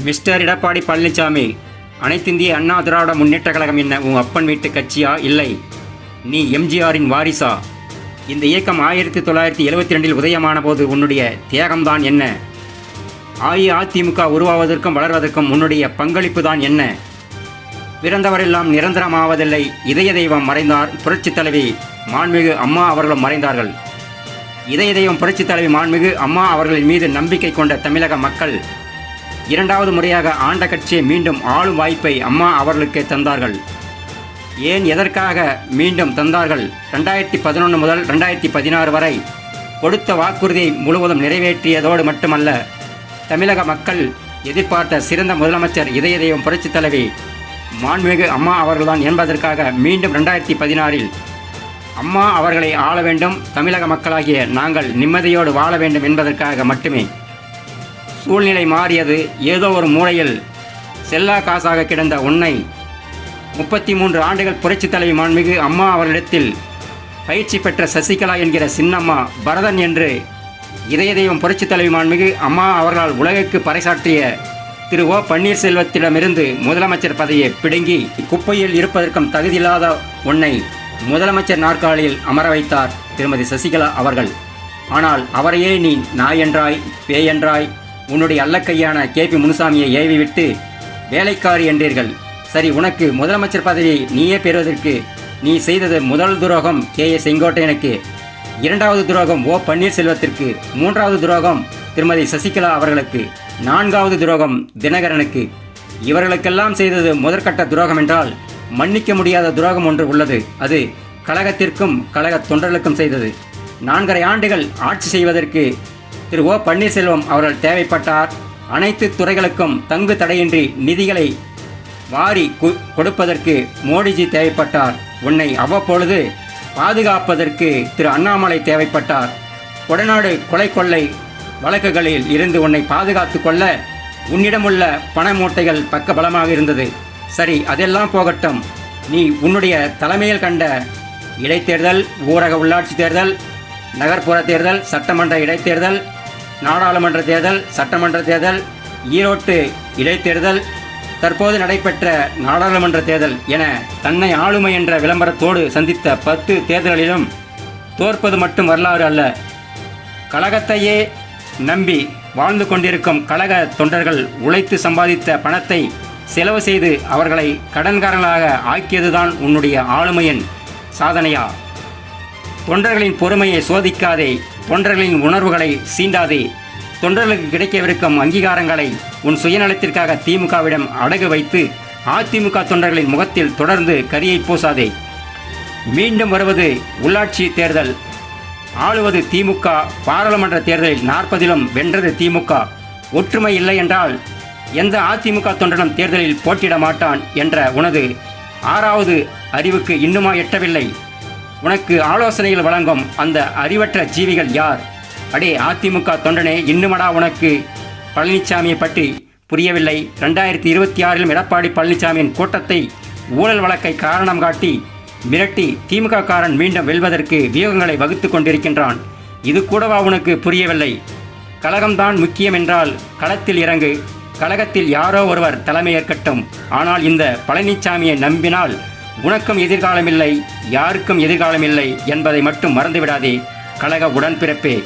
Mister Edappadi Palaniswami அனைத்திந்திய அண்ணா திராவிட முன்னேற்ற கழகம் என்ன உன் அப்பன் வீட்டு கட்சியா? இல்லை. நீ எம்ஜிஆரின் வாரிசா? இந்த இயக்கம் ஆயிரத்தி தொள்ளாயிரத்தி எழுபத்தி ரெண்டில் உதயமான போது உன்னுடைய தியாகம்தான் என்ன? அஇஅதிமுக உருவாவதற்கும் வளர்வதற்கும் உன்னுடைய பங்களிப்பு தான் என்ன? பிறந்தவரெல்லாம் நிரந்தரமாவதில்லை. இதய தெய்வம் மறைந்தார் புரட்சித் தலைவி மாண்புமிகு அம்மா அவர்களும் மறைந்தார்கள். இதய தெய்வம் புரட்சித் தலைவி மாண்புமிகு அம்மா அவர்களின் மீது நம்பிக்கை கொண்ட தமிழக மக்கள் இரண்டாவது முறையாக ஆண்ட கட்சியை மீண்டும் ஆளும் வாய்ப்பை அம்மா அவர்களுக்கு தந்தார்கள். ஏன் எதற்காக மீண்டும் தந்தார்கள்? ரெண்டாயிரத்தி பதினொன்று முதல் ரெண்டாயிரத்தி பதினாறு வரை கொடுத்த வாக்குறுதியை முழுவதும் நிறைவேற்றியதோடு மட்டுமல்ல தமிழக மக்கள் எதிர்பார்த்த சிறந்த முதலமைச்சர் இதய தெய்வம் புரட்சித் தலைவி மாண்புமிகு அம்மா அவர்கள்தான் என்பதற்காக மீண்டும் ரெண்டாயிரத்தி பதினாறில் அம்மா அவர்களை ஆள வேண்டும் தமிழக மக்களாகிய நாங்கள் நிம்மதியோடு வாழ வேண்டும் என்பதற்காக மட்டுமே. சூழ்நிலை மாறியது. ஏதோ ஒரு மூலையில் செல்லா காசாக கிடந்த உன்னை முப்பத்தி மூன்று ஆண்டுகள் புரட்சித் தலைவி மாண்புமிகு அம்மா அவர்களிடத்தில் பயிற்சி பெற்ற சசிகலா என்கிற சின்னம்மா பரதன் என்று இதய தெய்வம் புரட்சித் தலைவி மாண்புமிகு அம்மா அவர்களால் உலகுக்கு பறைசாற்றிய திரு ஓ பன்னீர்செல்வத்திடமிருந்து முதலமைச்சர் பதவியை பிடுங்கி குப்பையில் இருப்பதற்கும் தகுதியில்லாத உன்னை முதலமைச்சர் நாற்காலியில் அமர வைத்தார் திருமதி சசிகலா அவர்கள். ஆனால் அவரையே நீ நாய் என்றாய் பேய் என்றாய் உன்னுடைய அல்லக்கையான கே பி முனுசாமியை ஏவி விட்டு வேலைக்காரி என்றீர்கள். சரி உனக்கு முதலமைச்சர் பதவியை நீயே பெறுவதற்கு நீ செய்தது முதல் துரோகம் கே ஏ செங்கோட்டையனுக்கு. இரண்டாவது துரோகம் ஓ பன்னீர்செல்வத்திற்கு. மூன்றாவது துரோகம் திருமதி சசிகலா அவர்களுக்கு. நான்காவது துரோகம் தினகரனுக்கு. இவர்களுக்கெல்லாம் செய்தது முதற்கட்ட துரோகம் என்றால் மன்னிக்க முடியாத துரோகம் ஒன்று உள்ளது. அது கழகத்திற்கும் கழக தொண்டர்களுக்கும் செய்தது. நான்கரை ஆண்டுகள் ஆட்சி செய்வதற்கு திரு ஓ பன்னீர்செல்வம் அவர்கள் தேவைப்பட்டார். அனைத்து துறைகளுக்கும் தங்கு தடையின்றி நிதிகளை வாரி கு- கொடுப்பதற்கு மோடிஜி தேவைப்பட்டார். உன்னை அவ்வப்பொழுது பாதுகாப்பதற்கு திரு அண்ணாமலை தேவைப்பட்டார். கொடநாடு கொலை கொள்ளை வழக்குகளில் இருந்து உன்னை பாதுகாத்து கொள்ள உன்னிடமுள்ள பண மூட்டைகள் பக்கபலமாக இருந்தது. சரி அதெல்லாம் போகட்டும். நீ உன்னுடைய தலைமையில் கண்ட இடைத்தேர்தல் ஊரக உள்ளாட்சி தேர்தல் நகர்ப்புற தேர்தல் சட்டமன்ற இடைத்தேர்தல் நாடாளுமன்ற தேர்தல் சட்டமன்ற தேர்தல் ஈரோட்டு இடைத்தேர்தல் தற்போது நடைபெற்ற நாடாளுமன்ற தேர்தல் என தன்னை ஆளுமை என்ற விளம்பரத்தோடு சந்தித்த பத்து தேர்தல்களிலும் தோற்பது மட்டும் வரலாறு அல்ல. கழகத்தையே நம்பி வாழ்ந்து கொண்டிருக்கும் கழக தொண்டர்கள் உழைத்து சம்பாதித்த பணத்தை செலவு செய்து அவர்களை கடன்காரர்களாக ஆக்கியதுதான் உன்னுடைய ஆளுமையின் சாதனையா? தொண்டர்களின் பொறுமையை சோதிக்காதே தொண்டர்களின் உணர்வுகளை சீண்டாதே. தொண்டர்களுக்கு கிடைக்கவிருக்கும் அங்கீகாரங்களை உன் சுயநலத்திற்காக திமுகவிடம் அடகு வைத்து அதிமுக தொண்டர்களின் முகத்தில் தொடர்ந்து கரியை பூசாதே. மீண்டும் வருவது உள்ளாட்சி தேர்தல். ஆளுவது திமுக பாராளுமன்ற தேர்தலில் நாற்பதிலும் வென்றது திமுக. ஒற்றுமை இல்லை என்றால் எந்த அதிமுக தொண்டனும் தேர்தலில் போட்டியிட மாட்டான் என்ற உனது ஆறாவது அறிவுக்கு இன்னுமா எட்டவில்லை. உனக்கு ஆலோசனைகள் வழங்கும் அந்த அறிவற்ற ஜீவிகள் யார்? அடே அதிமுக தொண்டனே இன்னுமடா உனக்கு பழனிசாமியை பற்றி புரியவில்லை. ரெண்டாயிரத்தி இருபத்தி ஆறிலும் எடப்பாடி பழனிசாமியின் கூட்டத்தை ஊழல் வழக்கை காரணம் காட்டி மிரட்டி திமுக காரன் மீண்டும் வெல்வதற்கு வியூகங்களை வகுத்து கொண்டிருக்கின்றான். இது கூடவா உனக்கு புரியவில்லை? கழகம்தான் முக்கியம் என்றால் களத்தில் இறங்கு. கழகத்தில் யாரோ ஒருவர் தலைமையேற்கட்டும் ஆனால் இந்த பழனிசாமியை நம்பினால் உனக்கும் எதிர்காலமில்லை யாருக்கும் எதிர்காலமில்லை என்பதை மட்டும் மறந்துவிடாதே. கழக உடன்பிறப்பே.